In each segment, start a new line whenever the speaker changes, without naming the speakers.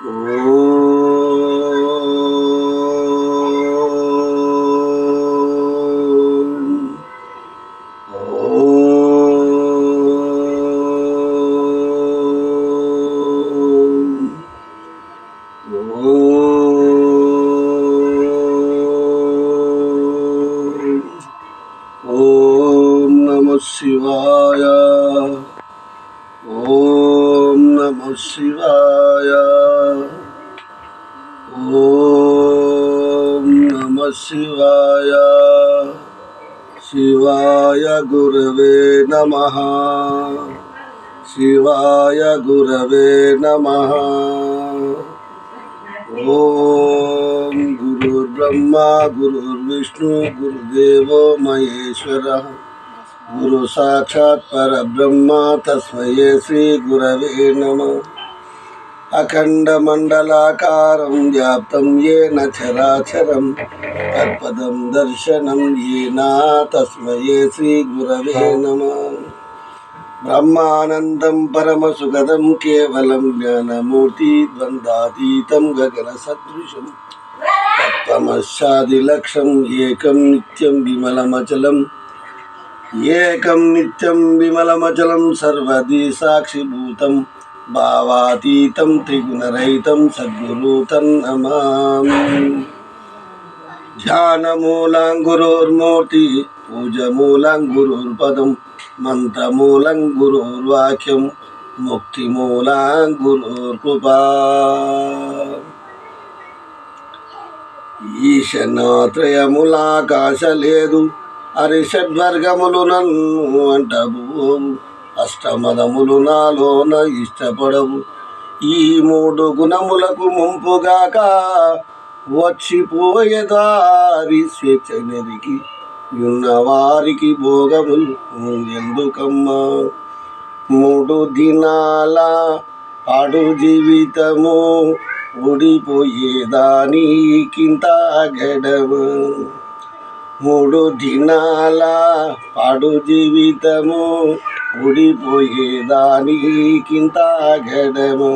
ओ ओ नमशिवाय शिवाय। ओम नमः शिवाय। शिवाय गुरवे नमः। शिवाय गुरवे नमः। ॐ गुरुर्ब्रह्मा, गुरुर्विष्णु, गुरुदेवो महेश्वरः। गुरु साक्षात् परब्रह्म तस्मये श्रीगुरवे नमः। अखण्डमण्डलाकारं व्याप्तं येन चराचरं, तत्पदं दर्शनं येन तस्मये श्रीगुरवे नमः। ब्रह्मानन्दं परमसुखदं, केवलं ज्ञानमूर्तिद्वन्द्वातीतं गगनसदृशं। तत्त्वमश्चादिलक्षम् एकं नित्यं विमलमचलम् ఏకం నిత్యం విమలమచలం సర్వది సాక్షిభూతం భావాతీతం త్రిగుణరహితం సద్గురు తన్నమామి ధ్యానమూలం గురోర్మూర్తి పూజమూలం గురుర్పదం మంత్రమూలం గురుర్వాక్యం ముక్తిమూలం గురుర్కృపా ఈశనాత్రయములాకాశ లేదు అరిషడ్వర్గములు నన్ను అంటవు. అష్టమదములు నాలోన ఇష్టపడవు. ఈ మూడు గుణములకు ముంపుగాక వచ్చిపోయేదారి స్వేచ్ఛ నెరికి ఉన్నవారికి భోగములు ఎందుకమ్మా? మూడు దినాల పాడు జీవితము ఊడిపోయేదానికింత గడవ. మూడు దినాల పాడు జీవితము ఊడిపోయేదానికింత గడము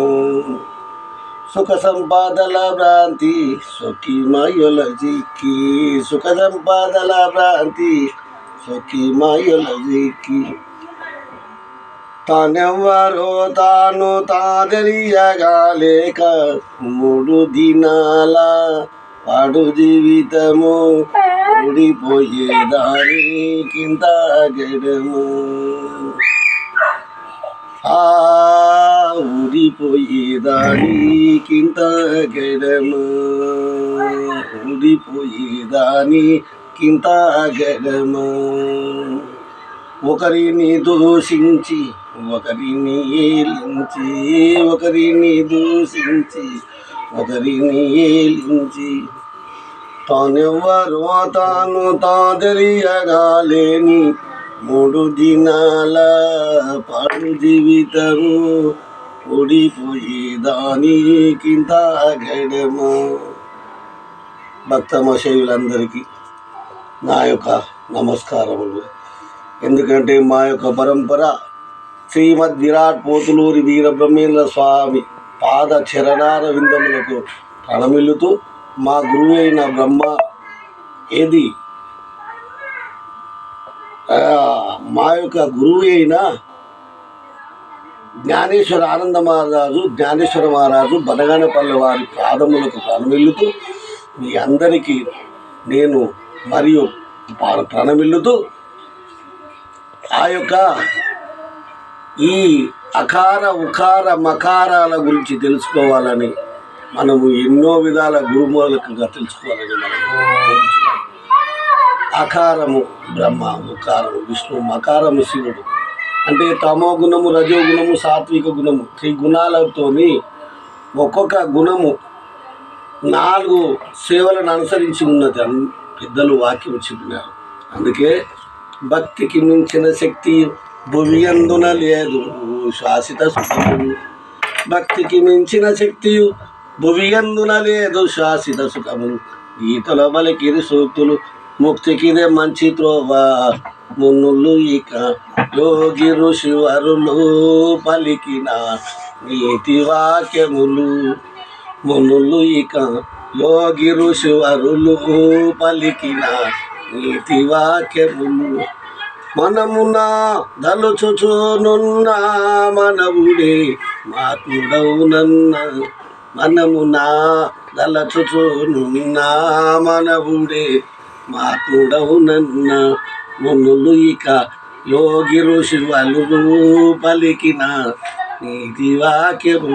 సుఖ సంపాదల భ్రాంతి సొకిమయుల జిక్కి సుఖ సంపాదల భ్రాంతి సొకిమయుల జిక్కి తానెవ్వరో తాను తాదరియగాలేక మూడు దినాల పాడు జీవితము ఊడిపోయేదాని కింద గడము ఆ ఊడిపోయేదాని కింద గడము ఊడిపోయేదాని కింద గడము ఒకరిని దూషించి ఒకరిని ఏలించి ఒకరిని దూషించి ఒకరిని ఏలించి తానెవ్వరో తాను తాదరియగాలేని మూడు దినాల పాడు జీవితము ఓడిపోయేదాని కింద గడము. భక్తమశయులందరికీ నా యొక్క నమస్కారములు. ఎందుకంటే మా యొక్క పరంపర శ్రీమద్ విరాట్ పోతులూరి వీరబ్రహ్మేంద్ర స్వామి పాద చరణార విందములకు ప్రణమిల్లుతూ మా గురువు అయిన బ్రహ్మ ఏది? మా యొక్క గురువు అయిన జ్ఞానేశ్వర ఆనంద మహారాజు జ్ఞానేశ్వర మహారాజు బనగానపల్లి వారి పాదములకు ప్రణమిల్లుతూ మీ అందరికీ నేను మరియు ప్రణమిల్లుతూ ఆ యొక్క ఈ అకార ఉకార మకారాల గురించి తెలుసుకోవాలని మనము ఎన్నో విధాల గురుమూలకంగా తెలుసుకోవాలని మనం అకారము బ్రహ్మ ఉకారము విష్ణు మకారము శివుడు. అంటే తమో గుణము రజో గుణము సాత్విక గుణము త్రిగుణాలతోని ఒక్కొక్క గుణము నాలుగు సేవలను అనుసరించి ఉన్నది. అన్ పెద్దలు వాక్యం చెప్పినారు. అందుకే భక్తికి మించిన శక్తి భువియందున లేదు. శాశ్వత భక్తికి మించిన శక్తి భువి అందున లేదు శాశ్వత సుఖము గీతల బలికిరి సూక్తులు ముక్తికిదే మంచి త్రోవ మున్నులు ఇక. యోగి ఋషివరులు పలికిన నీతి వాక్యములు మునులు ఇక. యోగి ఋషివరులు పలికిన నీతి వాక్యములు మనమునా దలుచుచునున్న మనవుడే మాతుడవునన్న మనమున దలచుచునున్న మనవుడే మాతుడవునన్న మునులు ఇక యోగి ఋషివలులు పలికిన నీతి వాక్యము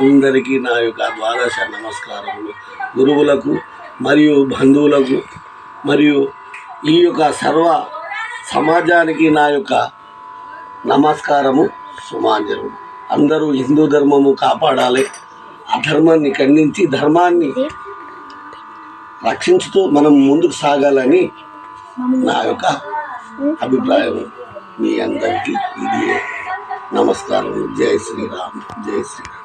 అందరికీ నా యొక్క ద్వాదశ నమస్కారములు. గురువులకు మరియు బంధువులకు మరియు ఈ యొక్క సర్వ సమాజానికి నా యొక్క నమస్కారము. సుమాంజనం అందరూ హిందూ ధర్మము కాపాడాలి. అధర్మాన్ని ఖండించి ధర్మాన్ని రక్షించుతూ మనం ముందుకు సాగాలని నా యొక్క అభిప్రాయం. మీ అందరికీ ఇది. నమస్కారం జై శ్రీరామ్. జై శ్రీరామ్.